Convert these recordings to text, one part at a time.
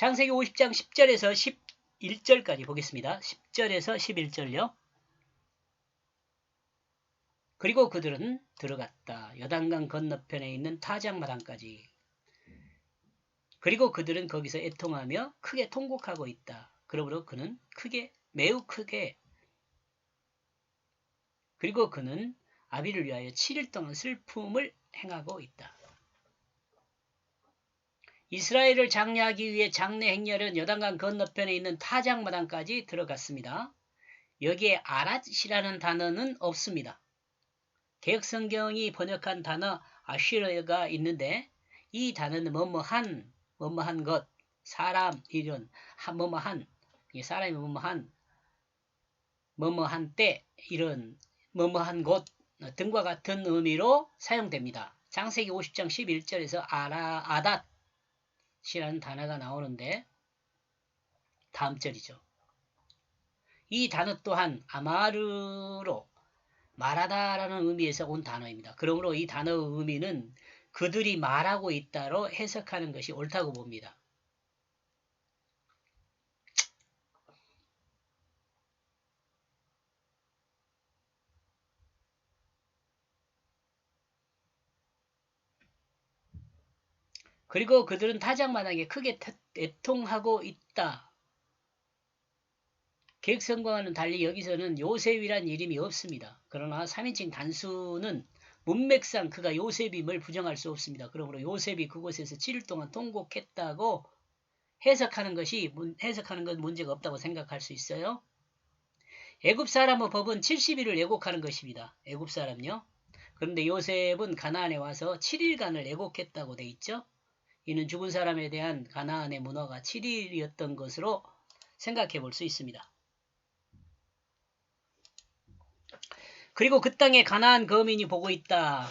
창세기 50장 10절에서 11절까지 보겠습니다. 10절에서 11절요. 그리고 그들은 들어갔다. 여단강 건너편에 있는 타작마당까지. 그리고 그들은 거기서 애통하며 크게 통곡하고 있다. 그러므로 그는 크게 매우 크게 그리고 그는 아비를 위하여 7일 동안 슬픔을 행하고 있다. 이스라엘을 장려하기 위해 장례 행렬은 여단강 건너편에 있는 타작마당까지 들어갔습니다. 여기에 아랏이라는 단어는 없습니다. 개혁성경이 번역한 단어 아쉬르가 있는데 이 단어는 뭐뭐한, 뭐뭐한 것, 사람, 이런, 뭐뭐한, 사람이 뭐뭐한, 뭐뭐한 때, 이런, 뭐뭐한 곳 등과 같은 의미로 사용됩니다. 장세기 50장 11절에서 아라, 아닷 이라는 단어가 나오는데 다음 절이죠. 이 단어 또한 아마르로 말하다라는 의미에서 온 단어입니다. 그러므로 이 단어의 의미는 그들이 말하고 있다로 해석하는 것이 옳다고 봅니다. 그리고 그들은 타작마당에 크게 애통하고 있다. 계획성과는 달리 여기서는 요셉이란 이름이 없습니다. 그러나 3인칭 단수는 문맥상 그가 요셉임을 부정할 수 없습니다. 그러므로 요셉이 그곳에서 7일 동안 통곡했다고 해석하는 것이 해석하는 건 문제가 없다고 생각할 수 있어요. 애굽 사람의 법은 70일을 애곡하는 것입니다. 애굽 사람요. 그런데 요셉은 가나안에 와서 7일간을 애곡했다고 돼 있죠. 이는 죽은 사람에 대한 가나안의 문화가 7일이었던 것으로 생각해 볼 수 있습니다. 그리고 그 땅에 가나안 거민이 보고 있다.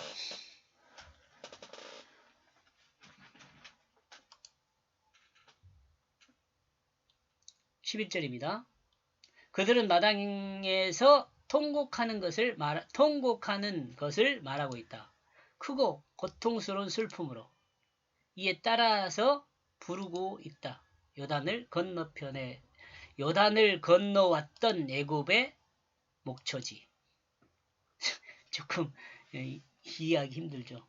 (11절입니다) 그들은 마당에서 통곡하는 것을 말 통곡하는 것을 말하고 있다. 크고 고통스러운 슬픔으로 이에 따라서 부르고 있다. 요단을 건너편에 요단을 건너왔던 애굽의 목초지. 조금 예, 이해하기 힘들죠.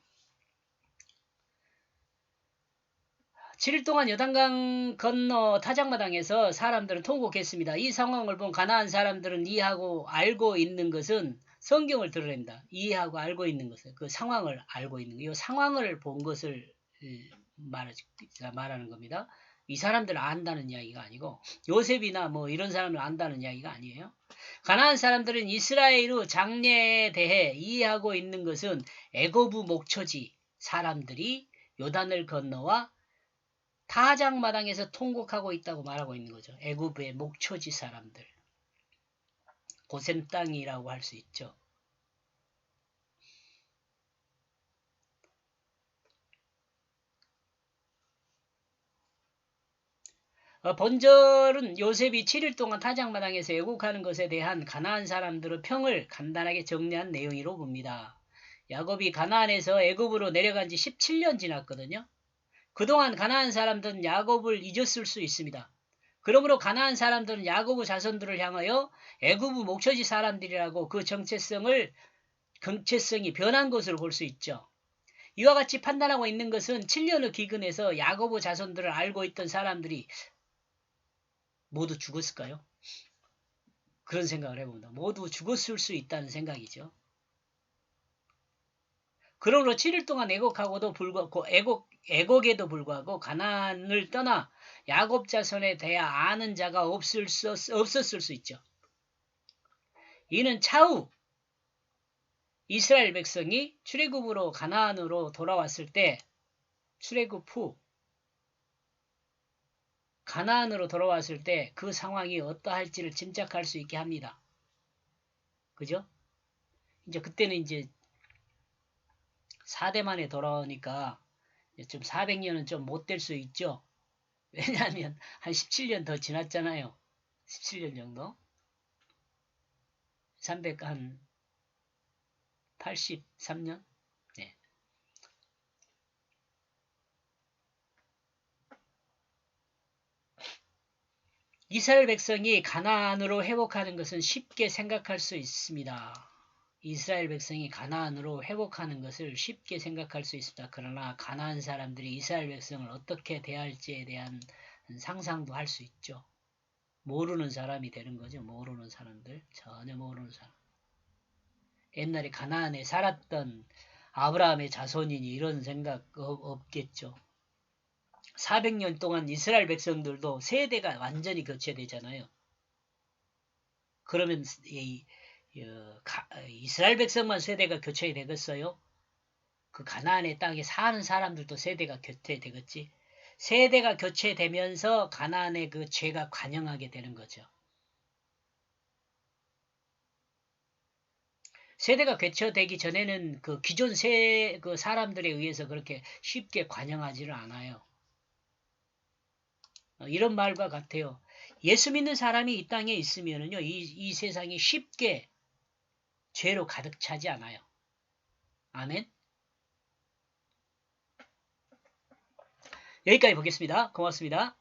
7일 동안 여단강 건너 타작마당에서 사람들은 통곡했습니다. 이 상황을 본 가나안 사람들은 이해하고 알고 있는 것은 성경을 드러낸다. 이해하고 알고 있는 것을 그 상황을 알고 있는 거. 이 상황을 본 것을 말하는 겁니다. 이 사람들을 안다는 이야기가 아니고 요셉이나 뭐 이런 사람을 안다는 이야기가 아니에요. 가나안 사람들은 이스라엘의 장례에 대해 이해하고 있는 것은 에고부 목초지 사람들이 요단을 건너와 타작마당에서 통곡하고 있다고 말하고 있는 거죠. 애굽의 목초지 사람들. 고센 땅이라고 할 수 있죠. 어, 본절은 요셉이 7일 동안 타작마당에서 애국하는 것에 대한 가나안 사람들의 평을 간단하게 정리한 내용이로 봅니다. 야곱이 가나안에서 애굽으로 내려간 지 17년 지났거든요. 그동안 가나안 사람들은 야곱을 잊었을 수 있습니다. 그러므로 가나안 사람들은 야곱의 자손들을 향하여 애굽의 목초지 사람들이라고 그 정체성을 정체성이 변한 것으로 볼 수 있죠. 이와 같이 판단하고 있는 것은 7년의 기근에서 야곱의 자손들을 알고 있던 사람들이 모두 죽었을까요? 그런 생각을 해봅니다. 모두 죽었을 수 있다는 생각이죠. 그러므로 7일 동안 애곡하고도 불구하고 애곡, 애곡에도 불구하고 가난을 떠나 야곱 자손에 대해 아는 자가 없을 수, 없었을 수 있죠. 이는 차후 이스라엘 백성이 출애굽으로 가나안으로 돌아왔을 때 출애굽 후 가나안으로 돌아왔을 때 그 상황이 어떠할지를 짐작할 수 있게 합니다. 그죠? 이제 그때는 이제 4대 만에 돌아오니까 좀 400년은 좀 못 될 수 있죠. 왜냐하면 한 17년 더 지났잖아요. 17년 정도. 300, 한 83년? 이스라엘 백성이 가나안으로 회복하는 것은 쉽게 생각할 수 있습니다. 이스라엘 백성이 가나안으로 회복하는 것을 쉽게 생각할 수 있습니다. 그러나 가나안 사람들이 이스라엘 백성을 어떻게 대할지에 대한 상상도 할 수 있죠. 모르는 사람이 되는 거죠. 모르는 사람들. 전혀 모르는 사람. 옛날에 가나안에 살았던 아브라함의 자손이니 이런 생각 없- 없겠죠. 400년 동안 이스라엘 백성들도 세대가 완전히 교체되잖아요. 그러면 이, 어, 가- 이스라엘 백성만 세대가 교체되겠어요? 그 가나안의 땅에 사는 사람들도 세대가 교체되겠지. 세대가 교체되면서 가나안의 그 죄가 관영하게 되는 거죠. 세대가 교체되기 전에는 그 기존 세 그 사람들에 의해서 그렇게 쉽게 관영하지를 않아요. 어, 이런 말과 같아요. 예수 믿는 사람이 이 땅에 있으면은요, 이, 이 세상이 쉽게 죄로 가득 차지 않아요. 아멘. 여기까지 보겠습니다. 고맙습니다.